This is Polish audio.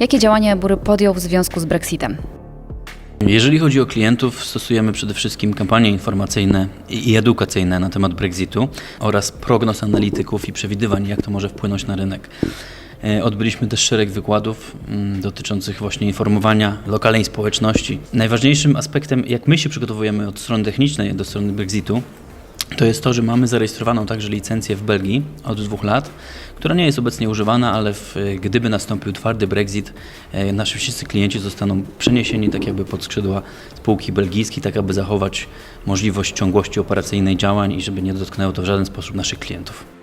Jakie działania Bury podjął w związku z Brexitem? Jeżeli chodzi o klientów, stosujemy przede wszystkim kampanie informacyjne i edukacyjne na temat Brexitu oraz prognoz analityków i przewidywań, jak to może wpłynąć na rynek. E, Odbyliśmy też szereg wykładów mm, dotyczących właśnie informowania lokalnej społeczności. Najważniejszym aspektem, jak my się przygotowujemy od strony technicznej do strony Brexitu, to jest to, że mamy zarejestrowaną także licencję w Belgii od dwóch lat, która nie jest obecnie używana, ale w, gdyby nastąpił twardy Brexit, e, nasi wszyscy klienci zostaną przeniesieni tak jakby pod skrzydła spółki belgijskiej, tak aby zachować możliwość ciągłości operacyjnej działań i żeby nie dotknęło to w żaden sposób naszych klientów.